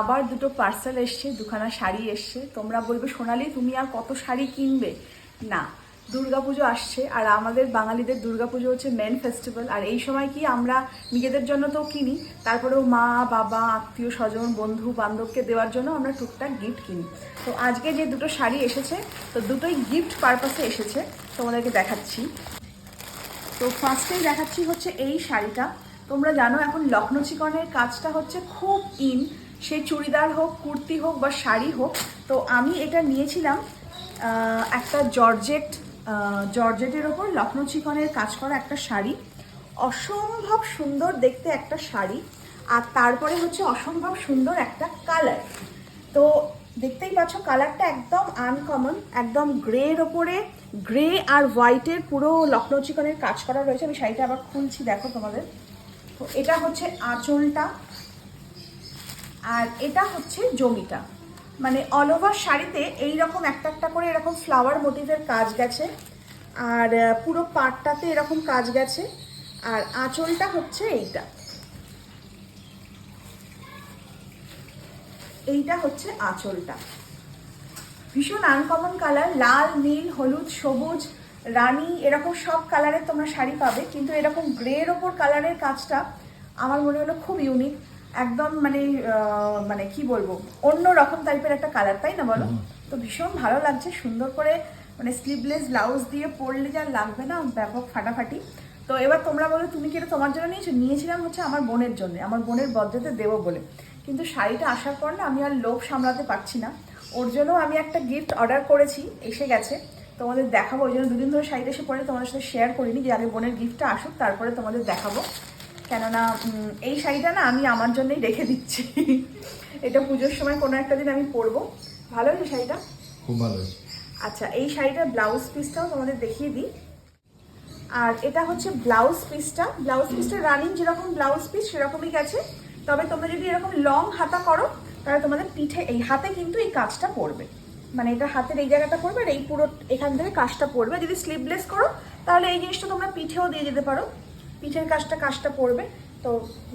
আবার দুটো পার্সেল এসছে, দুখানা শাড়ি এসছে। তোমরা বলবে, সোনালি, তুমি আর কত শাড়ি কিনবে? না, দুর্গাপুজো আসছে, আর আমাদের বাঙালিদের দুর্গাপুজো হচ্ছে মেন ফেস্টিভ্যাল আর এই সময় কি আমরা নিজেদের জন্য তো কিনি, তারপরেও মা, বাবা, আত্মীয়, স্বজন, বন্ধু, বান্ধবকে দেওয়ার জন্য আমরা টুকটাক গিফট কিনি। তো আজকে যে দুটো শাড়ি এসেছে, তো দুটোই গিফট পারপাসে এসেছে, তোমাদেরকে দেখাচ্ছি। তো ফার্স্টেই দেখাচ্ছি হচ্ছে এই শাড়িটা। তোমরা জানো এখন লখনৌ চিকনের কাজটা হচ্ছে খুব ইন সে চুড়িদার হোক, কুর্তি হোক বা শাড়ি হোক, তো আমি এটা নিয়েছিলাম একটা জর্জেট জর্জেটের ওপর লখনৌ চিকনের কাজ করা একটা শাড়ি। অসম্ভব সুন্দর দেখতে একটা শাড়ি, আর তারপরে হচ্ছে অসম্ভব সুন্দর একটা কালার। তো দেখতেই পাচ্ছ, কালারটা একদম আনকমন একদম গ্রের ওপরে গ্রে আর হোয়াইটের পুরো লখনৌ চিকনের কাজ করা রয়েছে। আমি শাড়িটা আবার খুলছি, দেখো তোমাদের। তো এটা হচ্ছে আঁচলটা। আর এটা হচ্ছে জমিটা। মানে অল ওভার শাড়িতে এই রকম একটা একটা করে এরকম ফ্লাওয়ার মোটিভের কাজ গেছে। আর পুরো পাটটাতে এরকম কাজ গেছে। আর আঁচলটা হচ্ছে এইটা। এইটা হচ্ছে আঁচলটা। ভীষণ আনকমন কালার লাল, নীল, হলুদ, সবুজ, রানী, এরকম সব কালারের তোমরা শাড়ি পাবে। কিন্তু এরকম গ্রের ওপর কালারের কাজটা আমার মনে হলো খুব ইউনিক একদম মানে মানে কি বলব অন্য রকম টাইপের একটা কালার তাই না বলো? তো ভীষণ ভালো লাগছে সুন্দর করে মানে স্লিভলেস ব্লাউজ দিয়ে পরলে যা লাগবে না ব্যাপক ফাটাফাটি। তো এবার তোমরা বলো তুমি কি এটা তোমার জন্য নিয়েছো? নিয়েছিলাম হচ্ছে আমার বোনের জন্য আমার বোনের বদ্রতে দেবো বলে। কিন্তু শাড়িটা আসার পর না আমি আর লোভ সামলাতে পারছি না। ওর জন্য আমি একটা গিফট অর্ডার করেছি এসে গেছে। তোমাদের দেখাবো ওই জন্য দুদিন ধরে শাড়িটা এসে পরে তোমাদের সাথে শেয়ার করিনি যে আগে বোনের গিফটটা আসুক তারপরে তোমাদের দেখাবো। কেননা এই শাড়িটা না আমি আমার জন্যই রেখে দিচ্ছি। এটা পুজোর সময় কোনো একটা দিন আমি পরবো। ভালো হয়েছে শাড়িটা? খুব ভালো আচ্ছা এই শাড়িটার ব্লাউজ পিসটাও তোমাদের দেখিয়ে দিই। আর এটা হচ্ছে ব্লাউজ পিসটা। ব্লাউজ পিসটা রানিং যেরকম ব্লাউজ পিস সেরকমই গেছে। তবে তোমরা যদি এরকম লং হাতা করো তাহলে তোমাদের পিঠে এই হাতে কিন্তু এই কাজটা পড়বে। মানে এটা হাতের এই জায়গাটা পড়বে আর এই পুরো এখান থেকে কাজটা পড়বে। যদি স্লিভলেস করো তাহলে এই জিনিসটা তোমরা পিঠেও দিয়ে যেতে পারো। পিঠের কাজটা কাজটা পড়বে তো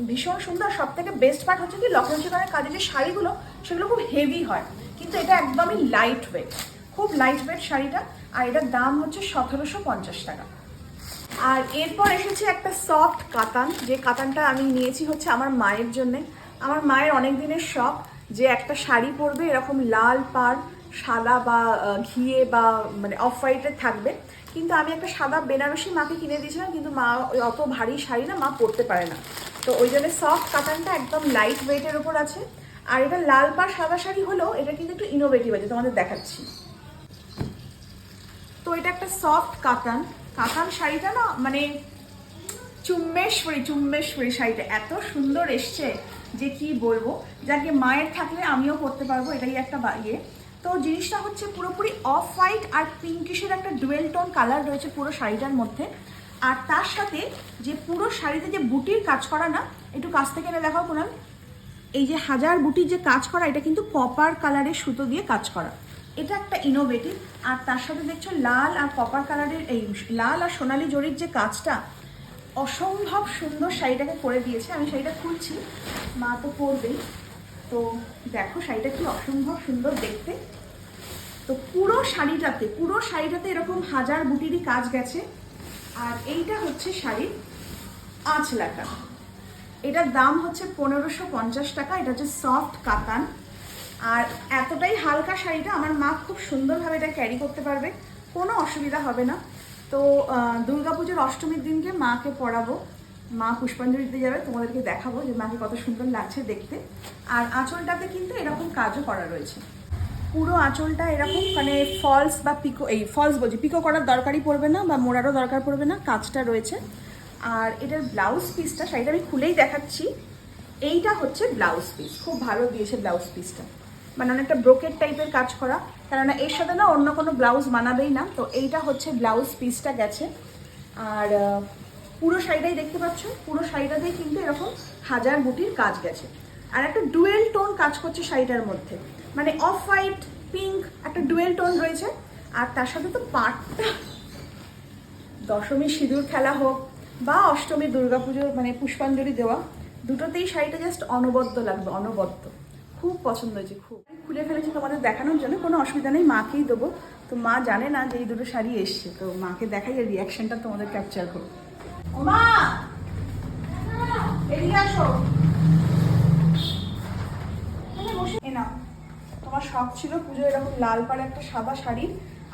ভীষণ সুন্দর। সব থেকে বেস্ট পার্ট হচ্ছে কি লখনৌ চিকনের কাজের যে শাড়িগুলো, সেগুলো খুব হেভি হয়। কিন্তু এটা একদমই লাইট ওয়েট খুব লাইট ওয়েট শাড়িটা। আর এটার দাম হচ্ছে সতেরোশো পঞ্চাশ টাকা। আর এরপর এসেছে একটা সফট কাতান। যে কাতানটা আমি নিয়েছি হচ্ছে আমার মায়ের জন্যে। আমার মায়ের অনেক দিনের শখ যে একটা শাড়ি পরবে, এরকম লাল পাড় সাদা বা ঘিয়ে বা মানে অফ হোয়াইটের থাকবে। কিন্তু আমি একটা সাদা বেনারসি মাকে কিনে দিয়েছিলাম, কিন্তু মা ওই অত ভারী শাড়ি না, মা পরতে পারে না। তো ওই জন্য সফট কাটানটা একদম লাইট ওয়েটের ওপর আছে। আর এটা লাল পাড় সাদা শাড়ি হলেও এটা কিন্তু একটু ইনোভেটিভ আছে, তোমাদের দেখাচ্ছি। তো এটা একটা সফট কাতান কাতান শাড়িটা না মানে চুম্বেশ্বরী চুম্বেশ্বরী শাড়িটা এত সুন্দর এসছে যে কি বলব? যাকে মায়ের থাকলে আমিও করতে পারব, এটাই একটা ইয়ে। তো জিনিসটা হচ্ছে পুরোপুরি অফ হোয়াইট আর পিঙ্কিশের একটা ডুয়েল টোন কালার রয়েছে পুরো শাড়িটার মধ্যে। আর তার সাথে যে পুরো শাড়িতে যে বুটির কাজ করা না, একটু কাছ থেকে এনে দেখাও কোনাল। এই যে হাজার বুটির যে কাজ করা, এটা কিন্তু কপার কালারের সুতো দিয়ে কাজ করা। এটা একটা ইনোভেটিভ আর তার সাথে দেখছ লাল আর কপার কালারের এই লাল আর সোনালি জরির যে কাজটা, অসম্ভব সুন্দর শাড়িটাকে করে দিয়েছে। আমি শাড়িটা খুলছি, মা তো পরবেই। তো দেখো শাড়িটা কি অসম্ভব সুন্দর দেখতে। তো পুরো শাড়িটাতে পুরো শাড়িটাতে এরকম হাজার বুটিরই কাজ গেছে। আর এইটা হচ্ছে শাড়ির আঁচলাটা এটার দাম হচ্ছে পনেরোশো পঞ্চাশ টাকা, এটা হচ্ছে সফট কাতান। আর এতটাই হালকা শাড়িটা আমার মা খুব সুন্দরভাবে এটা ক্যারি করতে পারবে, কোনো অসুবিধা হবে না। তো দুর্গাপুজোর অষ্টমীর দিনকে মাকে পরাবো। মা পুষ্পাঞ্জলি দিতে যাবে, তোমাদেরকে দেখাবো যে মাকে কত সুন্দর লাগছে দেখতে। আর আঁচলটাতে কিন্তু এরকম কাজও করা রয়েছে। পুরো আঁচলটা এরকম মানে ফলস বা পিকো এই ফলস বলছি পিকো করার দরকারই পড়বে না বা মোড়ারও দরকার পড়বে না, কাজটা রয়েছে। আর এটার ব্লাউজ পিসটা শাড়িটা আমি খুলেই দেখাচ্ছি। এইটা হচ্ছে ব্লাউজ পিস খুব ভালো দিয়েছে ব্লাউজ পিসটা মানে অনেকটা ব্রোকেট টাইপের কাজ করা, কেননা এর সাথে না অন্য কোনো ব্লাউজ মানাবেই না। তো এইটা হচ্ছে ব্লাউজ পিসটা গেছে। আর পুরো শাড়িটাই দেখতে পাচ্ছ? পুরো শাড়িটাতেই কিন্তু এরকম হাজার বুটির কাজ গেছে। আর একটা ডুয়েল টোন কাজ করছে শাড়িটার মধ্যে। মানে অফ হোয়াইট, পিঙ্ক, একটা ডুয়েল টোন রয়েছে। আর তার সাথে তো পাটটা। দশমী সিঁদুর খেলা হোক বা অষ্টমী দুর্গাপুজোর মানে পুষ্পাঞ্জলি দেওয়া, দুটোতেই শাড়িটা জাস্ট অনবদ্য লাগবে, অনবদ্য। খুব পছন্দ হয়েছে, খুব। খুলে ফেলেছি তোমাদের দেখানোর জন্য, কোনো অসুবিধা নেই, মাকেই দেবো। তো মা জানে না যে এই দুটো শাড়ি এসছে, তো মাকে দেখাই এর রিয়াকশনটা তোমাদের ক্যাপচার করো। মা এদিকে আসো। বসে এ তোমার শখ ছিল পুজো এরকম লাল পাড়ে একটা সাদা শাড়ি।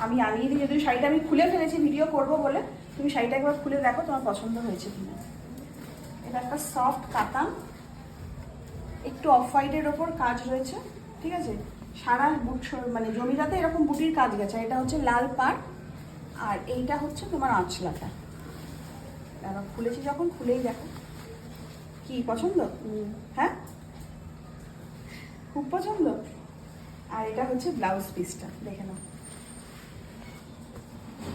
আমি আনিয়ে দিই। যদিও শাড়িটা আমি খুলে ফেলেছি ভিডিও করব বলে। তুমি শাড়িটা একবার খুলে দেখো তোমার পছন্দ হয়েছে কিনা। এটা একটা সফট কাতান। একটু অফ হোয়াইটের ওপর কাজ রয়েছে, ঠিক আছে? সারা বুট মানে জমিটাতে এরকম বুটির কাজ গেছে। এটা হচ্ছে লাল পাড়। আর এইটা হচ্ছে তোমার আঁচলাটা। এবার খুলেছি যখন খুলেই দেখো। কি পছন্দ? হ্যাঁ? খুব পছন্দ? আর এটা হচ্ছে ব্লাউজ পিসটা দেখে নাও।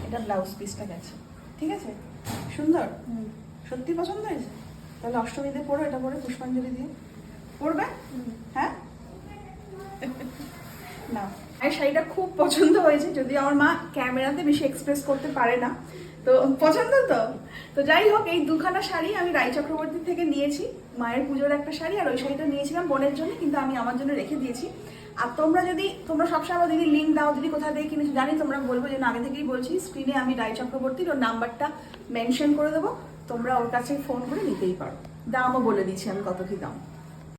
এটা ব্লাউজ পিসটা গেছে ঠিক আছে? সুন্দর? সত্যি পছন্দ হয়েছে? তাহলে অষ্টমীতে পড়ো এটা পরে পুষ্পাঞ্জলি দিয়ে। পড়বে হ্যাঁ? না। শাড়িটা খুব পছন্দ হয়েছে যদি আমার মা ক্যামেরাতে বেশি এক্সপ্রেস করতে পারে না। তো পছন্দ তো? তো যাই হোক, এই দুখানা শাড়ি আমি রাই চক্রবর্তী থেকে নিয়েছি। মায়ের পুজোর একটা শাড়ি, আর ওই শাড়িটা নিয়েছিলাম বোনের জন্য, কিন্তু আমি আমার জন্য রেখে দিয়েছি। আর তোমরা যদি, তোমরা সবসময় দিদি লিঙ্ক দাও, যদি কোথা থেকে কিনেছো, জানি তোমরা বলব যে আগে থেকেই বলছি স্ক্রিনে আমি রায় চক্রবর্তীর ওর নাম্বারটা মেনশন করে দেবো। তোমরা ওর কাছে ফোন করে নিতেই পারো। দামও বলে দিচ্ছি আমি কত কি দাম।